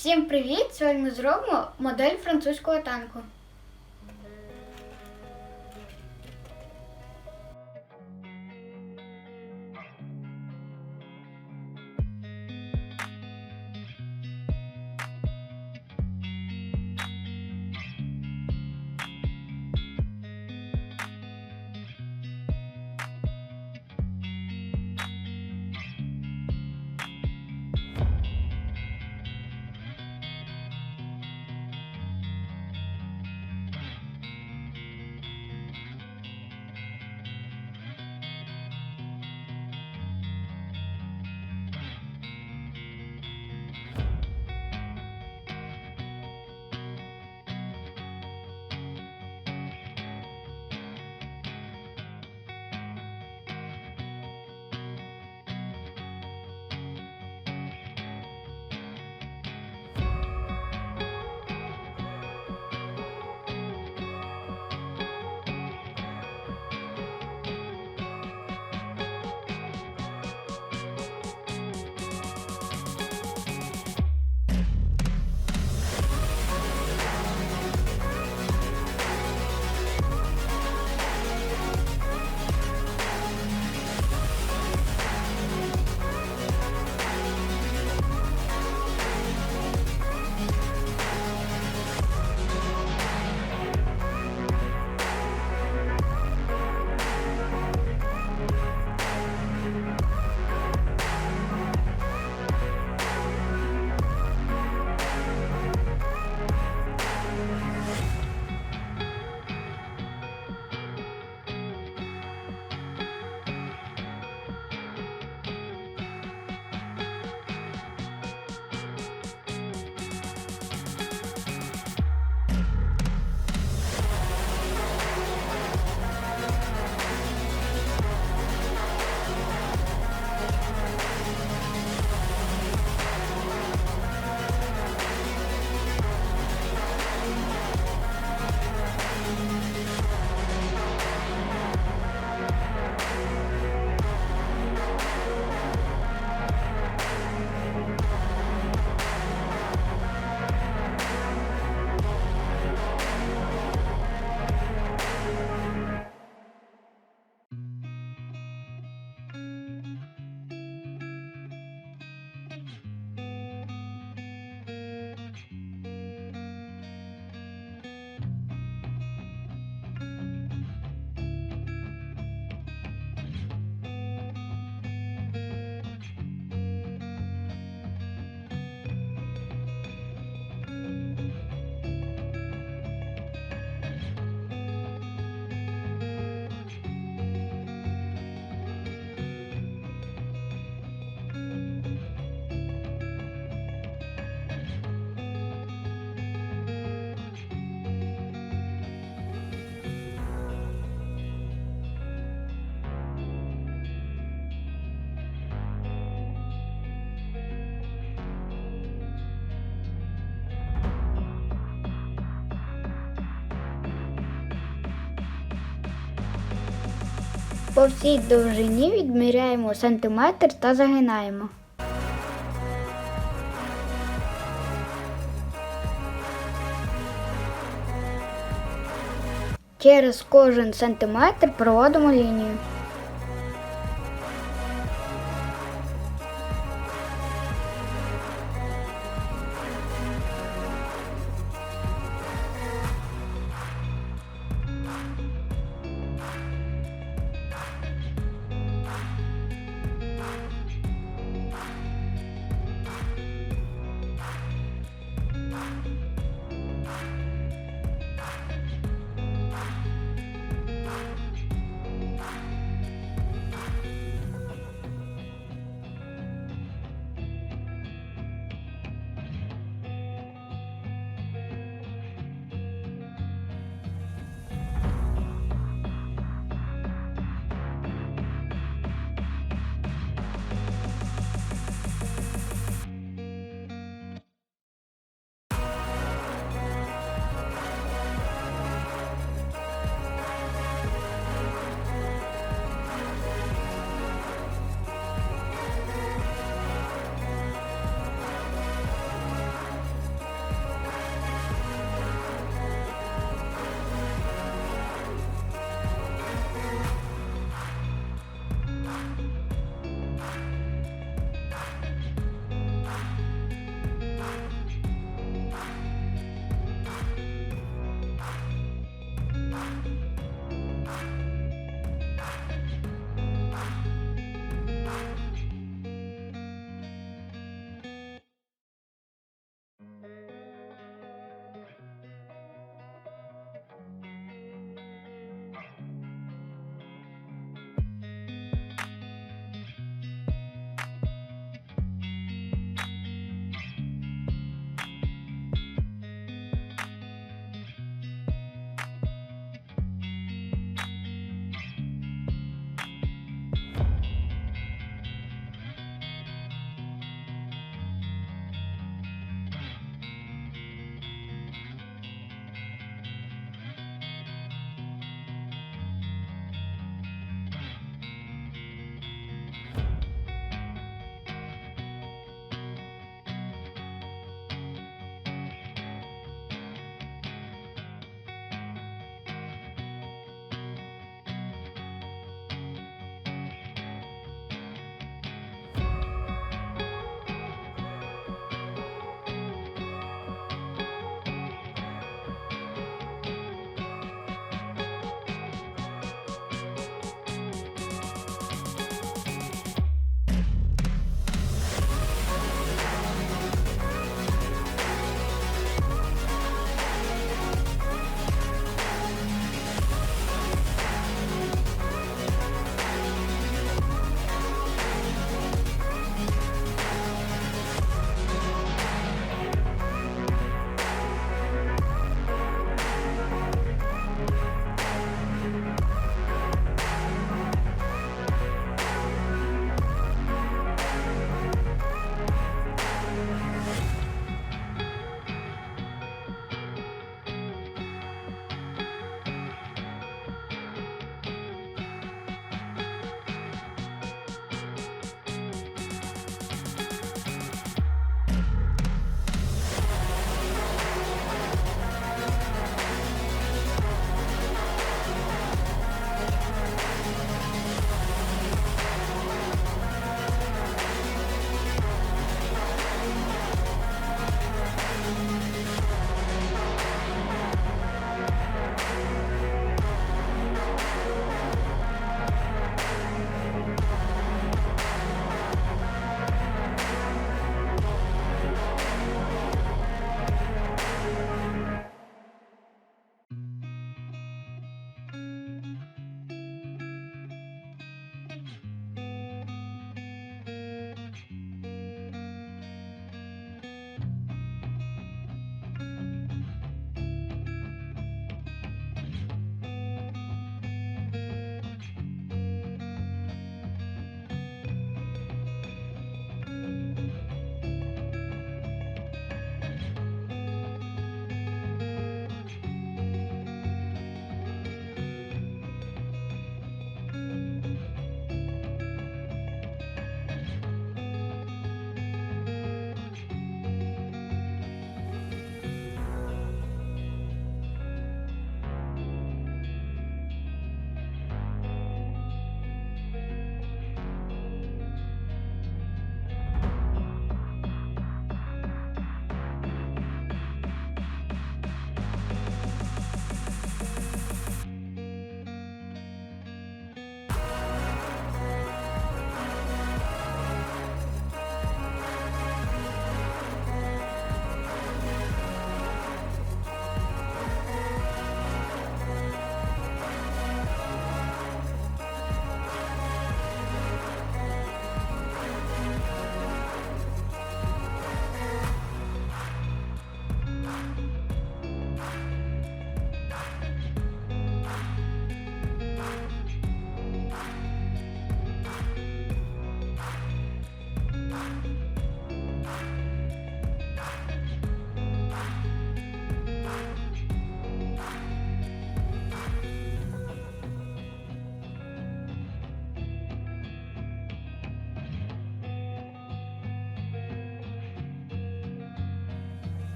Всім привіт! Сьогодні ми зробимо модель французького танку. По всій довжині відміряємо сантиметр та загинаємо. Через кожен сантиметр проводимо лінію.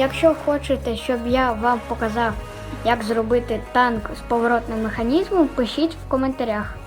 Якщо хочете, щоб я вам показав, як зробити танк з поворотним механізмом, пишіть в коментарях.